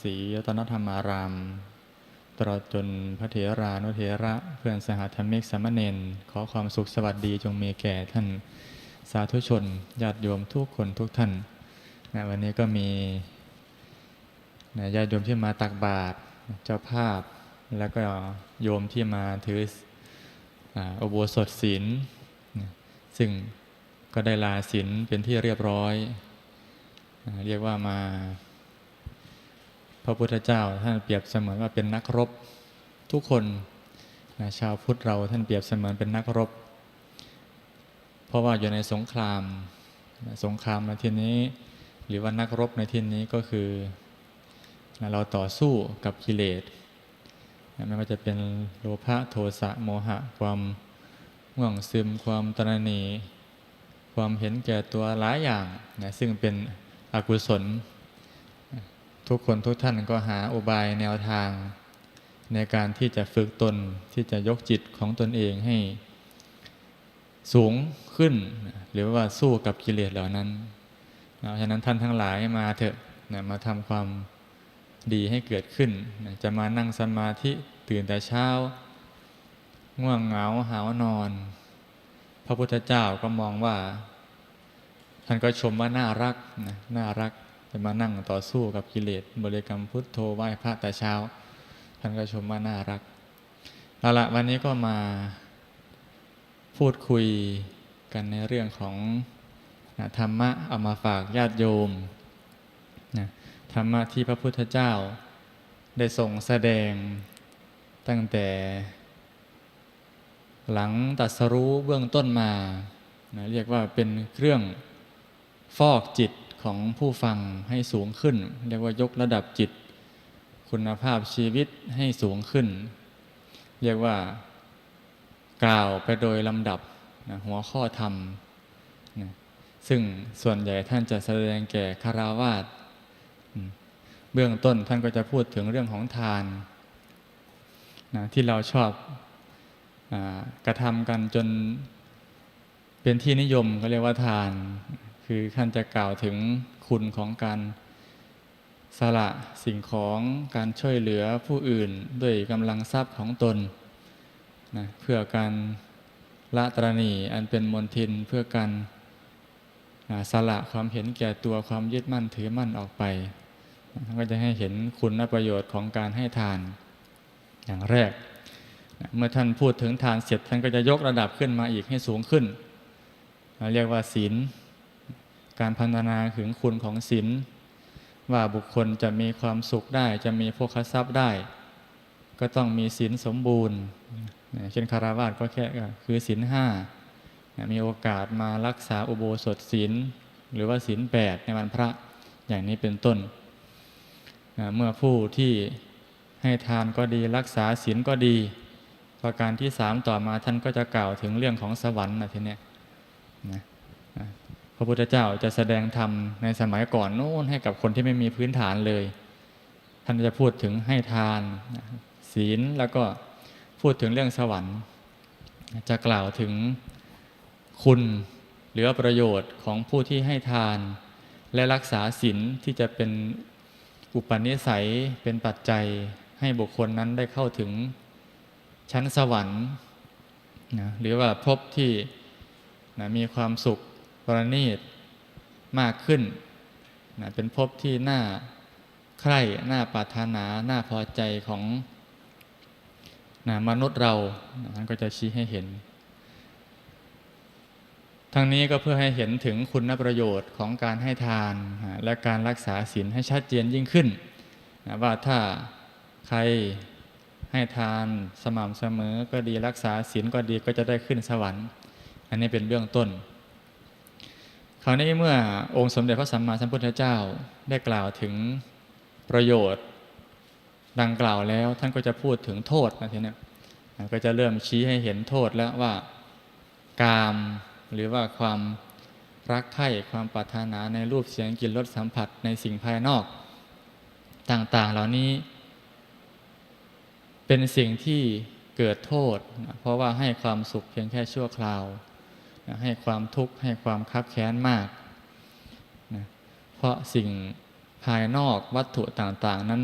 ศรีรัตนธรรมาราม ตลอดจนพระเถรานุเถระเพื่อนสหธรรมิกสามเณรขอความสุขสวัสดีจงมีแก่ท่านสาธุชนญาติโยมทุกคนทุกท่านนะวันนี้ก็มีนะญาติโยมที่มาตักบาตรเจ้าภาพ แล้วก็โยมที่มาถืออุโบสถศีลซึ่งก็ได้ลาศีลเป็นที่เรียบร้อย เรียกว่ามา พระพุทธเจ้าท่านเปรียบเสมือนว่าเป็นนักรบทุกคนนะชาวพุทธเราท่านเปรียบเสมือนเป็นนักรบ เพราะว่าอยู่ในสงครามนะสงครามในที่นี้ หรือว่านักรบในที่นี้ก็คือนะเราต่อสู้กับกิเลสนะไม่ว่าจะเป็นโลภะโทสะโมหะ ความง่วงซึม ความตระหนี่ความเห็นแก่ตัวหลายอย่างนะซึ่งเป็นอกุศล ทุกคนทุกท่านก็หาอุบายแนวทาง ในการที่จะฝึกตนที่จะยกจิตของตนเองให้ สูงขึ้น หรือว่าสู้กับกิเลสเหล่านั้นนะฉะนั้นท่านทั้งหลายมาเถอะนะมาทำความดีให้เกิดขึ้นนะจะมานั่งสมาธิตื่นแต่เช้า ง่วงเหงาหาวนอน พระพุทธเจ้าก็มองว่า ท่านก็ชมว่าน่ารักนะน่ารัก จะมานั่งต่อสู้กับกิเลสบริกรรมพุทโธไหว้พระแต่เช้า ท่านก็ชมว่าน่ารักเอาละวันนี้ก็มาพูดคุยกันในเรื่องของนะธรรมะเอามาฝากญาติโยมนะธรรมะที่พระพุทธเจ้าได้ทรงแสดงตั้งแต่หลังตรัสรู้เบื้องต้นมานะเรียกว่าเป็นเครื่องฟอกจิต ของผู้ฟังให้สูงขึ้น เรียกว่ายกระดับจิต คุณภาพชีวิตให้สูงขึ้น เรียกว่ากล่าวไปโดยลำดับนะหัวข้อธรรมนะซึ่งส่วนใหญ่ท่านจะแสดงแก่คาราวาสเบื้องต้นท่านก็จะพูดถึงเรื่องของทานนะที่เราชอบอกระทำกันจนเป็นที่นิยมก็เรียกว่าทาน คือท่านจะกล่าวถึงคุณของการสละสิ่งของการช่วยเหลือผู้อื่นด้วยกำลังทรัพย์ของตนนะเพื่อการละตรณีอันเป็นมนทินเพื่อการสละความเห็นแก่ตัวความยึดมั่นถือมั่นออกไปท่านก็จะให้เห็นคุณและประโยชน์ของการให้ทานอย่างแรกนะเมื่อท่านพูดถึงทานเสร็จท่านก็จะยกระดับขึ้นมาอีกให้สูงขึ้น เรียกว่าศีล การพัฒนาถึงคุณของศีลว่าบุคคลจะมีความสุขได้ จะมีโภคทรัพย์ได้ ก็ต้องมีศีลสมบูรณ์ เช่นคารวาสก็แค่คือศีลห้ามีโอกาสมารักษาอุโบสถศีลหรือว่าศีลแปดในวันพระอย่างนี้เป็นต้น เมื่อผู้ที่ให้ทานก็ดีรักษาศีลก็ดี ประการที่สามต่อมาท่านก็จะกล่าวถึงเรื่องของสวรรค์นะทีเนี้ยนะ ระพุทธเจ้าจะแสดงธรรมในสมัยก่อนโน้นให้กับคนที่ไม่มีพื้นฐานเลย ท่านจะพูดถึงให้ทาน ศีลแล้วก็พูดถึงเรื่องสวรรค์ จะกล่าวถึงคุณหรือประโยชน์ของผู้ที่ให้ทาน และรักษาศีลที่จะเป็นอุปนิสัยเป็นปัจจัยให้บุคคลนั้นได้เข้าถึงชั้นสวรรค์นะหรือว่าพบที่นะมีความสุข ประณีตมากขึ้นนะเป็นภพที่น่าใคร่น่าปรารถนาน่าพอใจของนะมนุษย์เรานะท่านก็จะชี้ให้เห็น ทั้งนี้ก็เพื่อให้เห็นถึงคุณประโยชน์ของการให้ทานนะและการรักษาศีลให้ชัดเจนยิ่งขึ้นนะว่าถ้าใครให้ทานสม่ำเสมอก็ดีรักษาศีลก็ดีก็จะได้ขึ้นสวรรค์ อันนี้เป็นเบื้องต้น คราวนี้เมื่อองค์สมเด็จพระสัมมาสัมพุทธเจ้าได้กล่าวถึงประโยชน์ดังกล่าวแล้วท่านก็จะพูดถึงโทษนะทีนี้ก็จะเริ่มชี้ให้เห็นโทษแล้วว่ากามหรือว่าความรักใคร่ความปรารถนาในรูปเสียงกลิ่นรสสัมผัสในสิ่งภายนอก ต่างๆ เหล่านี้ เป็นสิ่งที่เกิดโทษ เพราะว่าให้ความสุขเพียงแค่ชั่วคราว ให้ความทุกข์ให้ความคับแค้นมากนะเพราะสิ่งภายนอกวัตถุต่างๆ นั้น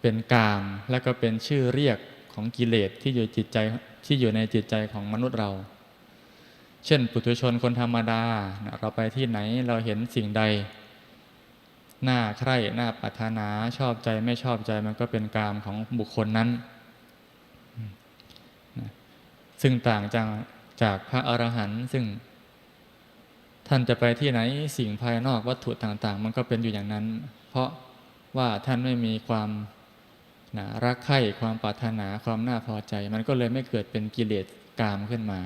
เป็นกามและก็เป็นชื่อเรียกของกิเลสที่อยู่จิตใจที่อยู่ในจิตใจของมนุษย์เรา เช่น ปุถุชนคนธรรมดานะเราไปที่ไหนเราเห็นสิ่งใดหน้าใคร่หน้าปรารถนาชอบใจไม่ชอบใจมันก็เป็นกามของบุคคลนั้น ซึ่งต่างจาก จากพระอรหันต์ซึ่ง ท่านจะไปที่ไหนสิ่งภายนอกวัตถุต่าง ๆ มันก็เป็นอยู่อย่างนั้น เพราะว่าท่านไม่มีความนะรักใคร่ความปรารถนาความน่าพอใจ มันก็เลยไม่เกิดเป็นกิเลสกามขึ้นมา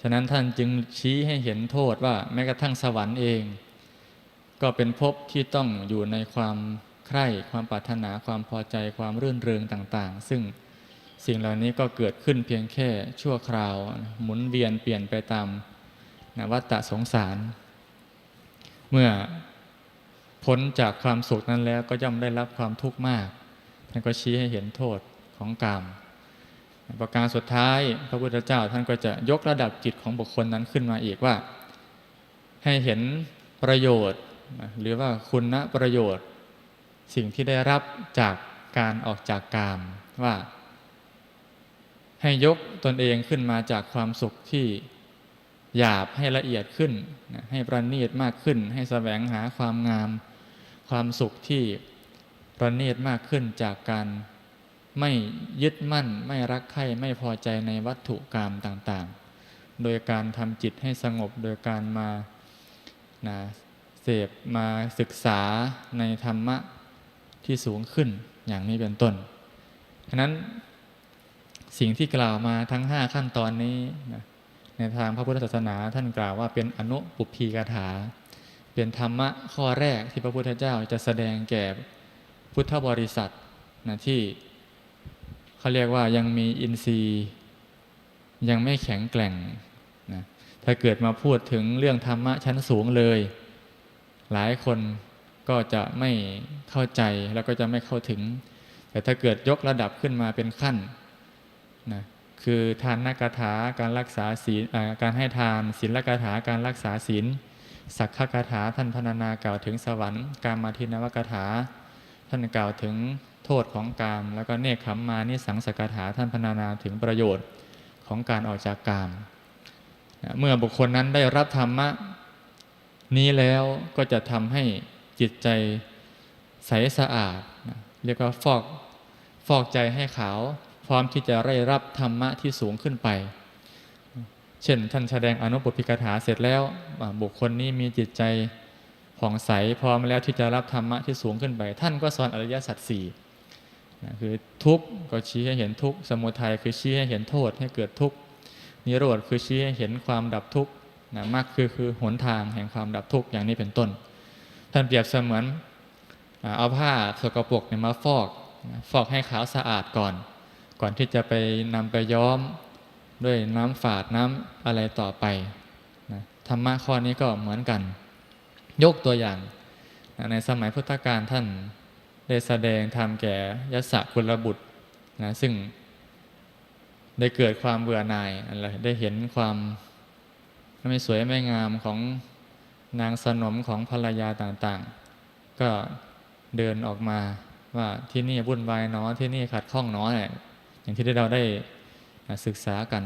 ฉะนั้นท่านจึงชี้ให้เห็นโทษว่าแม้กระทั่งสวรรค์เอง ก็เป็นภพที่ต้องอยู่ในความใคร่ความปรารถนาความพอใจความรื่นเริงต่าง ๆ ซึ่ง สิ่งเหล่านี้ก็เกิดขึ้นเพียงแค่ชั่วคราว หมุนเวียนเปลี่ยนไปตามนะวัฏฏะสงสาร เมื่อพ้นจากความสุขนั้นแล้วก็ย่อมได้รับความทุกข์มากท่านก็ชี้ให้เห็นโทษของกรรมประการสุดท้ายพระพุทธเจ้าท่านก็จะยกระดับจิตของบุคคลนั้นขึ้นมาอีกว่า ให้เห็นประโยชน์ หรือว่าคุณประโยชน์ สิ่งที่ได้รับจากการออกจากกามว่า ให้ยกตนเองขึ้นมาจากความสุขที่หยาบให้ละเอียดขึ้น ให้ประณีตมากขึ้น ให้แสวงหาความงาม ความสุขที่ประณีตมากขึ้นจากการไม่ยึดมั่น ไม่รักใคร่ไม่พอใจในวัตถุกรรมต่างๆ โดยการทำจิตให้สงบโดยการมานะเสพมาศึกษาในธรรมะที่สูงขึ้นอย่างนี้เป็นต้นฉะนั้น สิ่งที่กล่าวมาทั้ง5ขั้นตอนนี้นะในทางพระพุทธศาสนาท่านกล่าวว่าเป็นอนุปุพีกถา เป็นธรรมะข้อแรกที่พระพุทธเจ้าจะแสดงแก่พุทธบริษัทนะที่เขาเรียกว่ายังมีอินทรีย์ยังไม่แข็งแกร่งนะถ้าเกิดมาพูดถึงเรื่องธรรมะชั้นสูงเลย หลายคนก็จะไม่เข้าใจแล้วก็จะไม่เข้าถึง แต่ถ้าเกิดยกระดับขึ้นมาเป็นขั้น นะคือทานนักถาการรักษาศีลการให้ทานศีลกถาการรักษาศีลสักขกถาท่านพรรณนากล่าวถึงสวรรค์การมาทินวกถา ท่านกล่าวถึงโทษของกาม แล้วก็เนคขมมานิสังสกถาท่านพรรณนาถึงประโยชน์ของการออกจากกามเมื่อบุคคลนั้นได้รับธรรมะนี้แล้วก็จะทำให้จิตใจใสสะอาด เรียกว่าฟอกฟอกใจให้ขาว พร้อมที่จะได้รับธรรมะที่สูงขึ้นไป เช่น ท่านแสดงอนุปปิกถาเสร็จแล้ว บุคคลนี้มีจิตใจผ่องใสพร้อมแล้วที่จะรับธรรมะที่สูงขึ้นไป ท่านก็สอนอริยสัจสี่คือทุกข์ก็ชี้ให้เห็นทุกข์สมุทัยคือชี้ให้เห็นโทษให้เกิดทุกข์นิโรธคือชี้ให้เห็นความดับทุกข์นะมากคือคือหนทางแห่งความดับทุกข์อย่างนี้เป็นต้น ท่านเปรียบเสมือนเอาผ้าสกปรกเนี่ยมาฟอก ฟอกให้ขาวสะอาดก่อน ก่อนที่จะไปนำไปย้อมด้วยน้ำฝาดน้ำอะไรต่อไปนะธรรมะข้อนี้ก็เหมือนกัน ยกตัวอย่างนะในสมัยพุทธกาลท่านได้แสดงธรรมแก่ยศกุลบุตรนะซึ่งได้เกิดความเบื่อหน่ายอะไรได้เห็นความไม่สวยไม่งามของนางสนมของภรรยาต่างๆ ก็เดินออกมาว่าที่นี่วุ่นวายเนาะที่นี่ขัดข้องเนาะ อย่างที่เราได้ศึกษากัน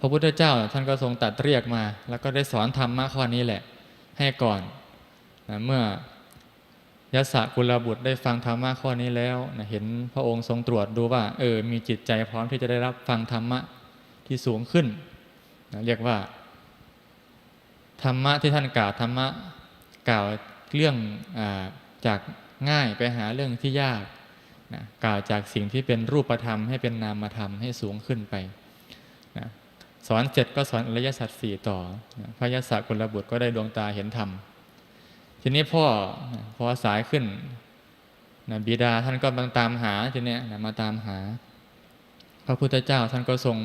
พระพุทธเจ้าท่านก็ทรงตัดเรียกมา แล้วก็ได้สอนธรรมะข้อนี้แหละ ให้ก่อนนะเมื่อยศกุลบุตรได้ฟังธรรมะข้อนี้แล้วนะเห็นพระองค์ทรงตรวจดูว่าเออมีจิตใจพร้อมที่จะได้รับฟังธรรมะที่สูงขึ้นนะเรียกว่า ธรรมะที่ท่านกล่าวธรรมะกล่าวเรื่องอจากง่ายไปหาเรื่องที่ยาก นะกล่าวจากสิ่งที่เป็นรูปธรรมให้เป็นนามธรรมให้สูงขึ้นไปนะสอนเสร็จก็สอนอริยสัจสี่ต่อนะพระยศกุลบุตรก็ได้ดวงตาเห็นธรรม ทีนี้พ่อพอสายขึ้นนะบิดาท่านก็มาตามหาทีนี้นะมาตามหา พระพุทธเจ้าท่านก็ทรง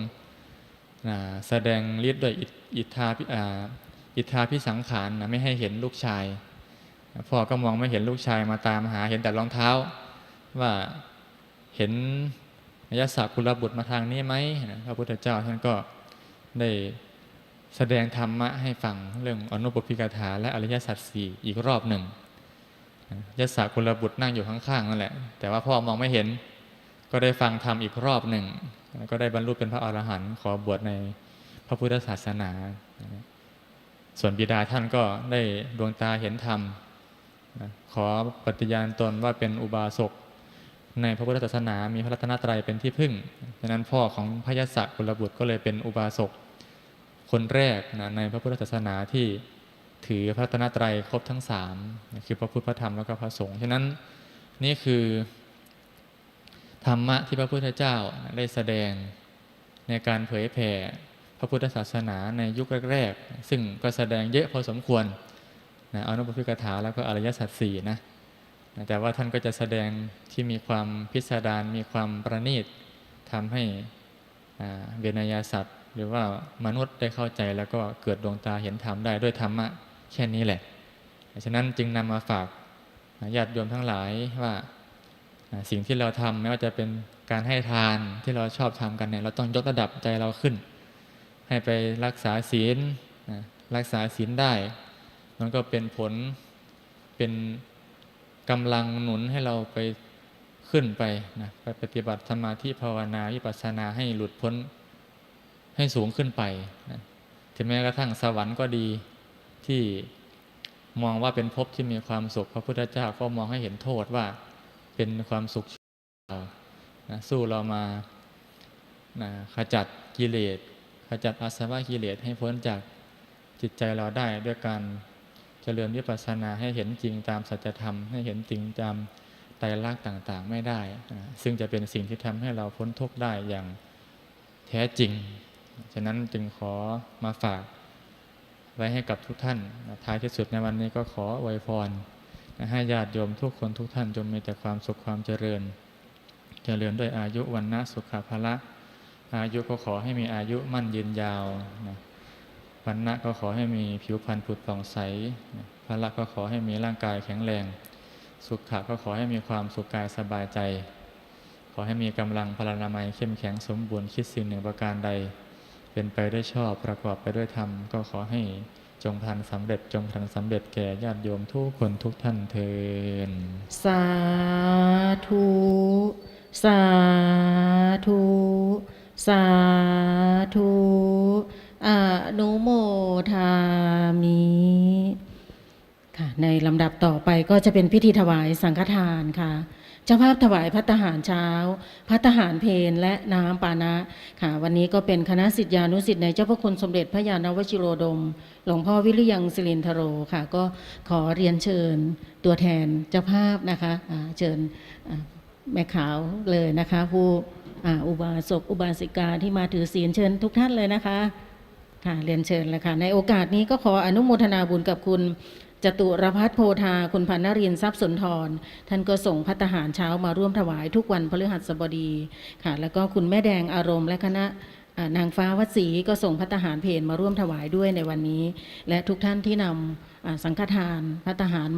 นะแสดงฤทธิ์ด้วยอิทธาอิทธาพิสังขารนะไม่ให้เห็นลูกชาย พ่อก็มองไม่เห็นลูกชายมาตามหาเห็นแต่รองเท้า ว่าเห็นยศกุลบุตรมาทางนี้ไหมพระพุทธเจ้าท่านก็ได้แสดงธรรมะให้ฟังเรื่องอนุปปิกถาและอริยสัจสี่อีกรอบหนึ่งยศกุลบุตรนั่งอยู่ข้างๆนั่นแหละ แต่ว่าพ่อมองไม่เห็น ก็ได้ฟังธรรมอีกรอบหนึ่งก็ได้บรรลุเป็นพระอรหันต์ขอบวชในพระพุทธศาสนา ส่วนบิดาท่านก็ได้ดวงตาเห็นธรรมขอปฏิญาณตนว่าเป็นอุบาสก ในพระพุทธศาสนามีพระรัตนตรัยเป็นที่พึ่งฉะนั้นพ่อของพระยศกุลบุตรก็เลยเป็นอุบาสกคนแรกนะในพระพุทธศาสนาที่ถือพระรัตนตรัยครบทั้งสามคือพระพุทธพระธรรมแล้วก็พระสงฆ์ฉะนั้นนี่คือธรรมะที่พระพุทธเจ้าได้แสดงในการเผยแผ่พระพุทธศาสนาในยุคแรก ๆ ซึ่งก็แสดงเยอะพอสมควรนะอนุปพิกถาแล้วก็อริยสัจสี่นะ แต่ว่าท่านก็จะแสดงที่มีความพิสดารมีความประณีตทำให้เวนยสัตว์หรือว่ามนุษย์ได้เข้าใจแล้วก็เกิดดวงตาเห็นธรรมได้ด้วยธรรมะแค่นี้แหละ ฉะนั้นจึงนำมาฝากญาติโยมทั้งหลายว่าสิ่งที่เราทำไม่ว่าจะเป็นการให้ทานที่เราชอบทำกันเนี่ยเราต้องยกระดับใจเราขึ้น ให้ไปรักษาศีลรักษาศีลได้ มันก็เป็นผลเป็น กำลังหนุนให้เราไปขึ้นไปนะไปปฏิบัติสมาธิภาวนาวิปัสสนาให้หลุดพ้นให้สูงขึ้นไปนะถึงแม้กระทั่งสวรรค์ก็ดีที่มองว่าเป็นภพที่มีความสุข พระพุทธเจ้าก็มองให้เห็นโทษว่าเป็นความสุขเรานะสู้เรามานะขจัดกิเลสขจัดอาสวะกิเลสให้พ้นจากจิตใจเราได้ด้วยการ เจริญวิปัสสนาให้เห็นจริงตามสัจธรรม ให้เห็นจริงตามไตรลักษณ์ต่างๆ ไม่ได้ ซึ่งจะเป็นสิ่งที่ทำให้เราพ้นทุกข์ได้อย่างแท้จริง ฉะนั้นจึงขอมาฝากไว้ให้กับทุกท่าน ท้ายที่สุดในวันนี้ก็ขออวยพรให้ญาติโยมทุกคนทุกท่านจงมีแต่ความสุขความเจริญ เจริญด้วยอายุวันนะสุขภาละ อายุก็ขอให้มีอายุมั่นยืนยาวนะ วันนะก็ขอให้มีผิวพรรณผุดผ่องใสนะพละก็ขอให้มีร่างกายแข็งแรง สุขะก็ขอให้มีความสุขกายสบายใจ ขอให้มีกำลังพลานามัยเข้มแข็งสมบูรณ์คิดสิ่งหนึ่งประการใด เป็นไปได้ชอบประกอบไปด้วยธรรม ก็ขอให้จงพันสำเร็จจงพันสำเร็จแก่ญาติโยมทุกคนทุกท่านเทินสาธุ สาธุ สาธุ อนุโมทามิค่ะในลำดับต่อไปก็จะเป็นพิธีถวายสังฆทานค่ะเจ้าภาพถวายพัตหารเช้า พัตหารเพลและน้ำปานะค่ะ วันนี้ก็เป็นคณะสิทธิานุสิทธิ์ในเจ้าพระคุณสมเด็จพระยาณวชิโรดม หลวงพ่อวิริยังสิรินทโรค่ะ ก็ขอเรียนเชิญตัวแทนเจ้าภาพนะคะเชิญแม่ขาวเลยนะคะ ผู้อุบาสกอุบาสิกาที่มาถือศีลเชิญทุกท่านเลยนะคะ ค่ะเรียนเชิญเลยค่ะในโอกาสนี้ก็ขออนุโมทนาบุญกับคุณจตุรพัฒน์โพธาคุณพันนรินทร์ทรัพย์สุนทร ท่านก็ส่งพัตตาหารเช้ามาร่วมถวายทุกวันพฤหัสบดีค่ะ แล้วก็คุณแม่แดงอารมณ์และคณะนางฟ้าวัดศรีก็ส่งพัตตาหารเพลมาร่วมถวายด้วยในวันนี้ และทุกท่านที่นำสังฆทานพัตตาหาร